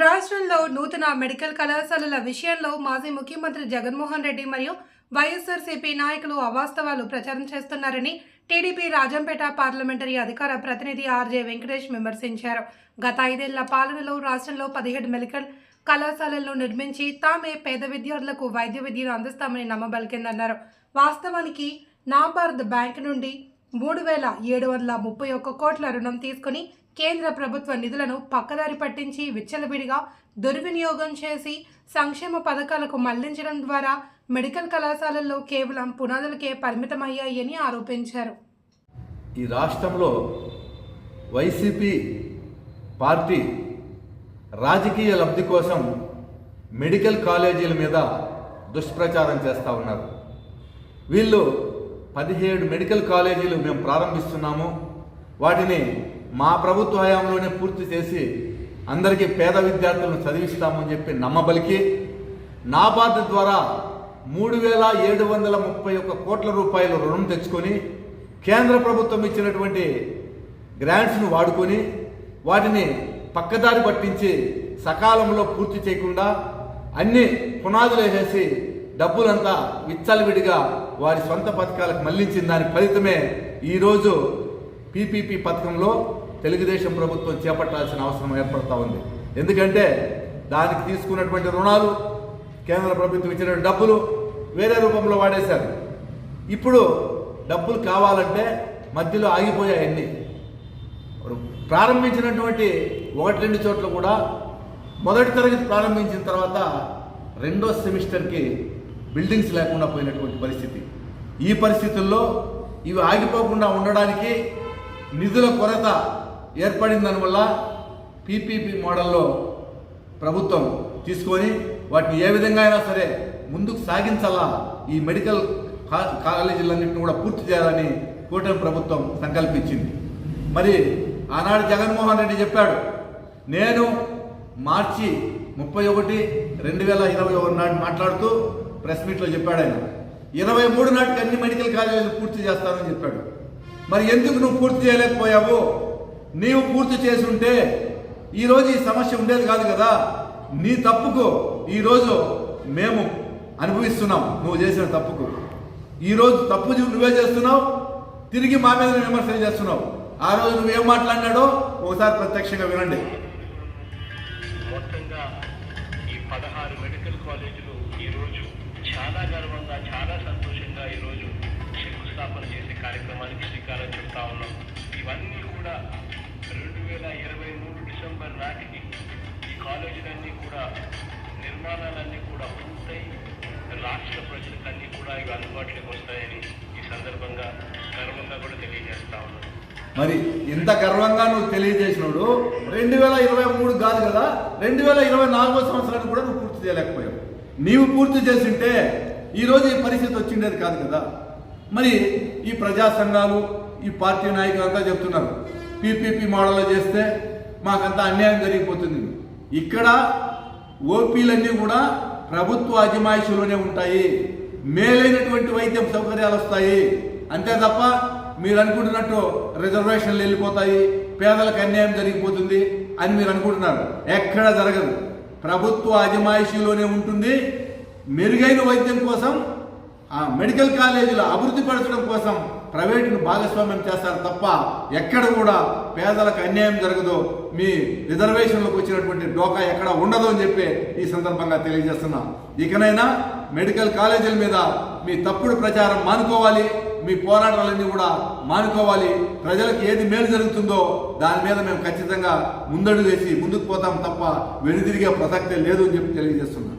రాష్ట్రంలో నూతన మెడికల్ కళాశాలల విషయంలో మాజీ ముఖ్యమంత్రి జగన్మోహన్ రెడ్డి మరియు వైఎస్ఆర్సీపీ నాయకులు అవాస్తవాలు ప్రచారం చేస్తున్నారని టీడీపీ రాజంపేట పార్లమెంటరీ అధికార ప్రతినిధి ఆర్జే వెంకటేష్ విమర్శించారు. గత ఐదేళ్ళ పాలనలో రాష్ట్రంలో పదిహేడు మెడికల్ కళాశాలలను నిర్మించి తామే పేద విద్యార్థులకు వైద్య విద్యను అందిస్తామని నమ్మబలికిందన్నారు. వాస్తవానికి నాబార్ద్ బ్యాంక్ నుండి మూడు వేల ఏడు వందల ముప్పై ఒక్క కోట్ల రుణం తీసుకుని కేంద్ర ప్రభుత్వ నిధులను పక్కదారి పట్టించి విచ్చలవిడిగా దుర్వినియోగం చేసి సంక్షేమ పథకాలకు మళ్ళించడం ద్వారా మెడికల్ కళాశాలల్లో కేవలం పునాదులకే పరిమితమయ్యాయని ఆరోపించారు. ఈ రాష్ట్రంలో వైసీపీ పార్టీ రాజకీయ లబ్ధి కోసం మెడికల్ కాలేజీల మీద దుష్ప్రచారం చేస్తూ ఉన్నారు. వీళ్ళు పదిహేడు మెడికల్ కాలేజీలు మేము ప్రారంభిస్తున్నాము. వాటిని మా ప్రభుత్వ హయాంలోనే పూర్తి చేసి అందరికీ పేద విద్యార్థులను చదివిస్తామని చెప్పి నమ్మబలికి నాబార్డ్ ద్వారా మూడు వేల ఏడు వందల ముప్పై ఒక్క కోట్ల రూపాయలు రుణం తెచ్చుకొని కేంద్ర ప్రభుత్వం ఇచ్చినటువంటి గ్రాంట్స్ను వాడుకొని వాటిని పక్కదారి పట్టించి సకాలంలో పూర్తి చేయకుండా అన్ని పునాదులు వేసేసి డబ్బులంతా విచ్చలవిడిగా వారి సొంత పథకాలకు మళ్ళించిన దాని ఫలితమే ఈరోజు పీపీపీ పథకంలో తెలుగుదేశం ప్రభుత్వం చేపట్టాల్సిన అవసరం ఏర్పడతా ఉంది. ఎందుకంటే దానికి తీసుకున్నటువంటి రుణాలు కేంద్ర ప్రభుత్వం ఇచ్చిన డబ్బులు వేరే రూపంలో వాడేశారు. ఇప్పుడు డబ్బులు కావాలంటే మధ్యలో ఆగిపోయాయన్నీ ఇప్పుడు ప్రారంభించినటువంటి ఒకటి రెండు చోట్ల కూడా మొదటి తరగతి ప్రారంభించిన తర్వాత రెండో సెమిస్టర్కి బిల్డింగ్స్ లేకుండా పోయినటువంటి పరిస్థితి. ఈ పరిస్థితుల్లో ఇవి ఆగిపోకుండా ఉండడానికి నిధుల కొరత ఏర్పడిన దానివల్ల పీపీపీ మోడల్లో ప్రభుత్వం తీసుకొని వాటిని ఏ విధంగా అయినా సరే ముందుకు సాగించాలా ఈ మెడికల్ కాలేజీలన్నింటినీ కూడా పూర్తి చేయాలని కూటమి ప్రభుత్వం సంకల్పించింది. మరి ఆనాడు జగన్మోహన్ రెడ్డి చెప్పాడు నేను మార్చి ముప్పై ఒకటి రెండు వేల ఇరవై ఒకటి నాటి మాట్లాడుతూ ప్రెస్ మీట్లో చెప్పాడు ఆయన. ఇరవై మూడు నాటికి అన్ని మెడికల్ కాలేజీలు పూర్తి చేస్తానని చెప్పాడు. మరి ఎందుకు నువ్వు పూర్తి చేయలేకపోయావు? నీవు పూర్తి చేసి ఉంటే ఈరోజు ఈ సమస్య ఉండేది కాదు కదా. నీ తప్పుకు ఈరోజు మేము అనుభవిస్తున్నాం. నువ్వు చేసిన తప్పుకు. ఈరోజు తప్పు నువ్వే చేస్తున్నావు. తిరిగి మా మీద విమర్శలు చేస్తున్నావు. ఆ రోజు నువ్వేం మాట్లాడినాడో ఒకసారి ప్రత్యక్షంగా వినండి. మొత్తంగా ఈ పదహారు మెడికల్ కాలేజీలు ఈరోజు చాలా గర్వంగా చాలా సంతోషంగా ఈరోజు శంకుస్థాపన చేసే కార్యక్రమానికి శ్రీకారం చుడతా ఉన్నాం. ఇవన్నీ కూడా రెండు వేల ఇరవై మూడు డిసెంబర్ నాటికి ఈ కాలేజీలన్నీ కూడా నిర్మాణాలన్నీ కూడా పూర్తయి రాష్ట్ర ప్రజలకన్నీ కూడా ఇవి అందుబాటులోకి వస్తాయని ఈ సందర్భంగా గర్వంగా కూడా తెలియజేస్తా ఉన్నాం. మరి ఇంత గర్వంగా నువ్వు తెలియజేసినోడు రెండు వేల ఇరవై మూడు కాదు కదా రెండు వేల ఇరవై నాలుగో సంవత్సరానికి కూడా నువ్వు పూర్తి చేయలేకపోయావు. నీవు పూర్తి చేసింటే ఈరోజు ఈ పరిస్థితి వచ్చిండేది కాదు కదా. మరి ఈ ప్రజా సంఘాలు ఈ పార్టీ నాయకులు అంతా చెప్తున్నారు. పీపీపీ మోడల్లో చేస్తే మాకంతా అన్యాయం జరిగిపోతుంది. ఇక్కడ ఓపీలన్నీ కూడా ప్రభుత్వ అజమాయిషీలోనే ఉంటాయి. మేలైనటువంటి వైద్యం సౌకర్యాలు వస్తాయి. అంతే తప్ప మీరు అనుకుంటున్నట్టు రిజర్వేషన్లు వెళ్ళిపోతాయి. పేదలకు అన్యాయం జరిగిపోతుంది అని మీరు అనుకుంటున్నారు. ఎక్కడ జరగదు. ప్రభుత్వ అజమాయిషీలోనే ఉంటుంది. మెరుగైన వైద్యం కోసం ఆ మెడికల్ కాలేజీలు అభివృద్ధి పరచడం కోసం ప్రైవేటును భాగస్వామ్యం చేస్తారు తప్ప ఎక్కడ కూడా పేదలకు అన్యాయం జరగదు. మీ రిజర్వేషన్లకు వచ్చినటువంటి డోకా ఎక్కడ ఉండదు అని చెప్పి ఈ సందర్భంగా తెలియజేస్తున్నా. ఇకనైనా మెడికల్ కాలేజీల మీద మీ తప్పుడు ప్రచారం మానుకోవాలి మీ పోరాటాలన్నీ కూడా మానుకోవాలి. ప్రజలకు ఏది మేలు జరుగుతుందో దాని మీద మేము ఖచ్చితంగా ముందడుగు వేసి ముందుకు పోతాం తప్ప వెనుదిరిగే ప్రసక్తే లేదు అని చెప్పి తెలియజేస్తున్నాం.